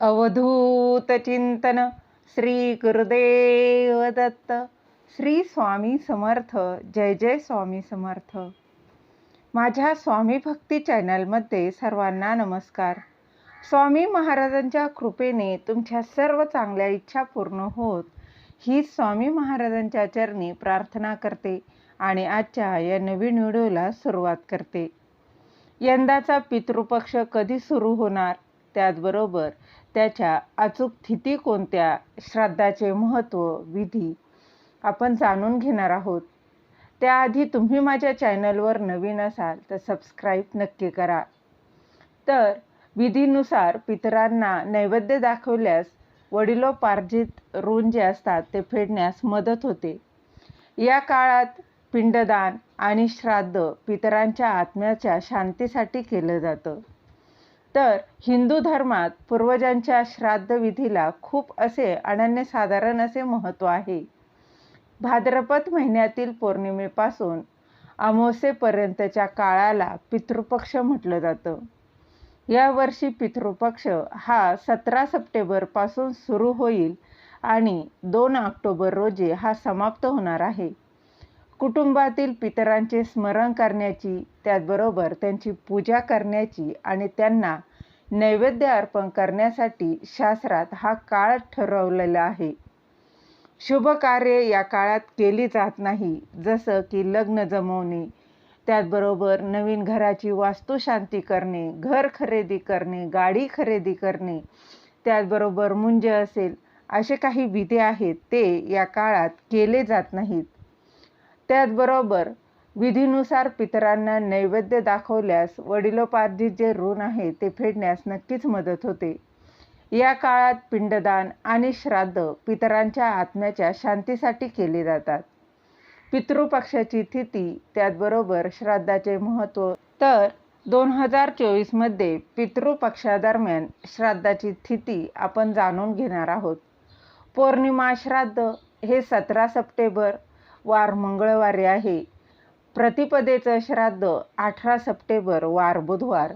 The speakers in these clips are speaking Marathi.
अवधूत चिंतन श्री गुरुदेव दत्त. श्री स्वामी समर्थ. जय जय स्वामी समर्थ. माझ्या स्वामी भक्ती चॅनलमध्ये सर्वांना नमस्कार. स्वामी महाराजांच्या कृपेने तुमच्या सर्व चांगल्या इच्छा पूर्ण होत ही स्वामी महाराजांच्या चरणी प्रार्थना करते आणि आजच्या या नवीन व्हिडिओला सुरुवात करते. यंदाचा पितृपक्ष कधी सुरू होणार? त्याचबरोबर त्याच्या अचूक स्थिती कोणत्या श्राद्धाचे महत्त्व विधी आपण जाणून घेणार आहोत. त्याआधी तुम्ही माझ्या चॅनलवर नवीन असाल तर सबस्क्राईब नक्की करा. तर विधीनुसार पितरांना नैवेद्य दाखवल्यास वडिलोपार्जित ऋण जे असतात ते फेडण्यास मदत होते. या काळात पिंडदान आणि श्राद्ध पितरांच्या आत्म्याच्या शांतीसाठी केलं जातं. तर हिंदू धर्मात पूर्वजांच्या श्राद्धविधीला खूप असे अनन्यसाधारण असे महत्त्व आहे. भाद्रपद महिन्यातील पौर्णिमेपासून अमावस्येपर्यंतच्या काळाला पितृपक्ष म्हटलं जातं. यावर्षी पितृपक्ष हा सतरा सप्टेंबरपासून सुरू होईल आणि दोन ऑक्टोबर रोजी हा समाप्त होणार आहे. कुटुंबातील पितरांचे स्मरण करण्याची त्याचबरोबर त्यांची पूजा करण्याची आणि त्यांना नैवेद्य अर्पण करण्यासाठी शास्त्रात हा काळ ठरवलेला आहे. शुभ कार्य या काळात केली जात नाही जसं की लग्न जमवणे त्याचबरोबर नवीन घराची वास्तुशांती करणे घर खरेदी करणे गाडी खरेदी करणे त्याचबरोबर मुंज असेल असे काही विधी आहेत ते या काळात केले जात नाहीत. त्याचबरोबर विधीनुसार पितरांना नैवेद्य दाखवल्यास वडिलोपार्जित जे ऋण आहे ते फेडण्यास नक्कीच मदत होते. या काळात पिंडदान आणि श्राद्ध पितरांच्या आत्म्याच्या शांतीसाठी केले जातात. पितृपक्षाची तिथी त्याचबरोबर श्राद्धाचे महत्त्व. तर दोन हजार चोवीसमध्ये पितृपक्षादरम्यान श्राद्धाची तिथी आपण जाणून घेणार आहोत. पौर्णिमा श्राद्ध हे सतरा सप्टेंबर वार मंगळवारी आहे. प्रतिपदेचं श्राद्ध अठरा सप्टेंबर वार बुधवार.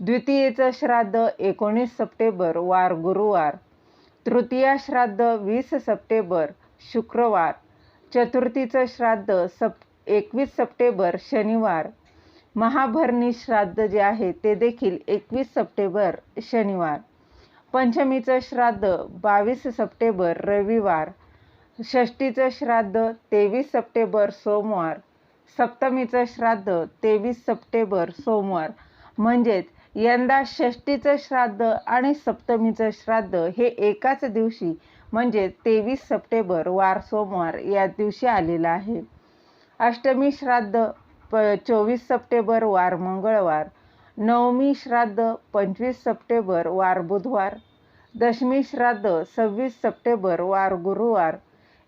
द्वितीयेचं श्राद्ध एकोणीस सप्टेंबर वार गुरुवार. तृतीया श्राद्ध वीस सप्टेंबर शुक्रवार. चतुर्थीचं श्राद्ध सप एकवीस सप्टेंबर शनिवार. महाभरणी श्राद्ध जे आहे ते देखील एकवीस सप्टेंबर शनिवार. पंचमीचं श्राद्ध बावीस सप्टेंबर रविवार. षष्टीचं श्राद्ध तेवीस सप्टेंबर सोमवार. सप्तमीचं श्राद्ध तेवीस सप्टेंबर सोमवार. म्हणजेच यंदा षष्टीचं श्राद्ध आणि सप्तमीचं श्राद्ध हे एकाच दिवशी म्हणजे तेवीस सप्टेंबर वार सोमवार या दिवशी आलेलं आहे. अष्टमी श्राद्ध प चोवीस सप्टेंबर वार मंगळवार. नवमी श्राद्ध पंचवीस सप्टेंबर वार बुधवार. दशमी श्राद्ध सव्वीस सप्टेंबर वार गुरुवार.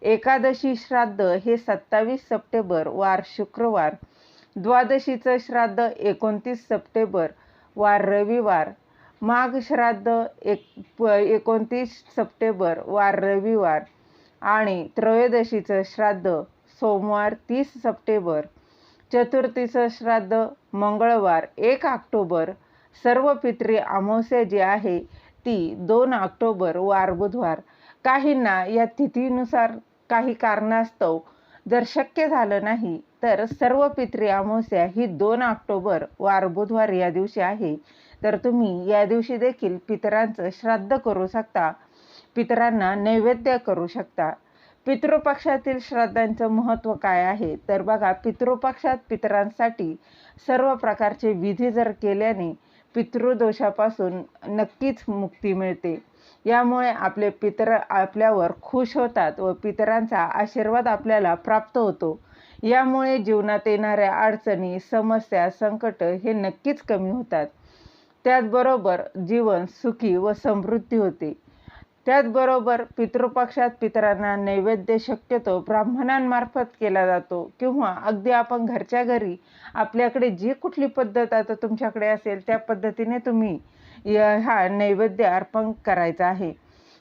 एकादशी श्राद्ध हे सत्तावीस सप्टेंबर वार शुक्रवार द्वादशीचं श्राद्ध एकोणतीस सप्टेंबर वार रविवार माघ श्राद्ध एक एकोणतीस सप्टेंबर वार रविवार आणि त्रयोदशीचं श्राद्ध सोमवार तीस सप्टेंबर चतुर्थीचं श्राद्ध मंगळवार एक ऑक्टोबर सर्व पित्री अमावस्या जी आहे ती दोन ऑक्टोबर वार बुधवार. काहींना या तिथीनुसार काही कारणास्तव जर शक्य झालं नाही तर सर्व पित्री अमावस्या ही दोन ऑक्टोबर वार बुधवार या दिवशी आहे. तर तुम्ही या दिवशी देखील पितरांचं श्राद्ध करू शकता. पितरांना नैवेद्य करू शकता. पितृपक्षातील श्राद्धांचं महत्त्व काय आहे? तर बघा पितृपक्षात पितरांसाठी सर्व प्रकारचे विधी जर केल्याने पितृदोषापासून नक्कीच मुक्ती मिळते. यामुळे आपले पितर आपल्यावर खुश होतात व पितरांचा आशीर्वाद आपल्याला प्राप्त होतो. यामुळे जीवनात येणाऱ्या अडचणी समस्या संकट हे नक्कीच कमी होतात. त्याचबरोबर जीवन सुखी व समृद्धी होते. त्याचबरोबर पितृपक्षात पितरांना नैवेद्य शक्यतो ब्राह्मणांमार्फत केला जातो किंवा अगदी आपण घरच्या घरी आपल्याकडे जी कुठली पद्धत आता तुमच्याकडे असेल त्या पद्धतीने तुम्ही हा नैवेद्य अर्पण करायचा आहे.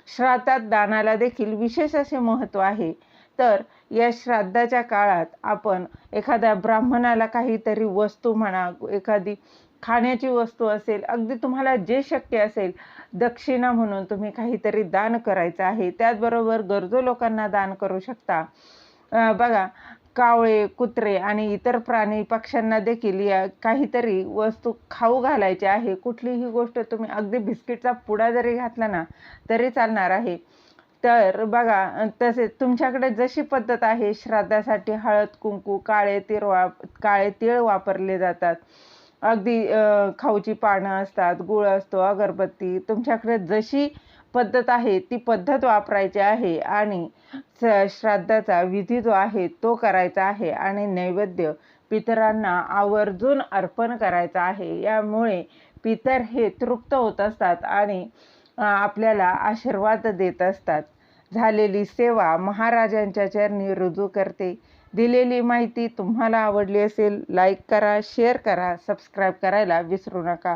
श्राद्धात दानाला देखील विशेष असे महत्त्व आहे. तर या श्राद्धाच्या काळात आपण एखाद्या ब्राह्मणाला काहीतरी वस्तू म्हणा एखादी खाण्याची वस्तू असेल अगदी तुम्हाला जे शक्य असेल दक्षिणा म्हणून तुम्ही काहीतरी दान करायचं आहे. त्याचबरोबर गरजू लोकांना दान करू शकता. बघा कावळे कुत्रे आणि इतर प्राणी पक्ष्यांना देखील या काहीतरी वस्तू खाऊ घालायची आहे. कुठलीही गोष्ट तुम्ही अगदी बिस्किटचा पुडा जरी घातला ना तरी चालणार आहे. तर बघा तसे तसेच तुमच्याकडे जशी पद्धत आहे श्राद्धासाठी हळद कुंकू काळे तीळ वा काळे तीळ वापरले जातात. अगदी खाऊची पानं असतात गुळ असतो अगरबत्ती. तुमच्याकडे जशी पद्धत आहे ती पद्धत वापरायची आहे आणि स- श्राद्धाचा विधी जो आहे तो करायचा आहे आणि नैवेद्य पितरांना आवर्जून अर्पण करायचा आहे. यामुळे पितर हे तृप्त होत असतात आणि आपल्याला आशीर्वाद देत असतात. झालेली सेवा महाराजांच्या चरणी रुजू करते. दिलेली माहिती तुम्हाला आवडली असेल लाईक करा शेअर करा सबस्क्राईब करायला विसरू नका.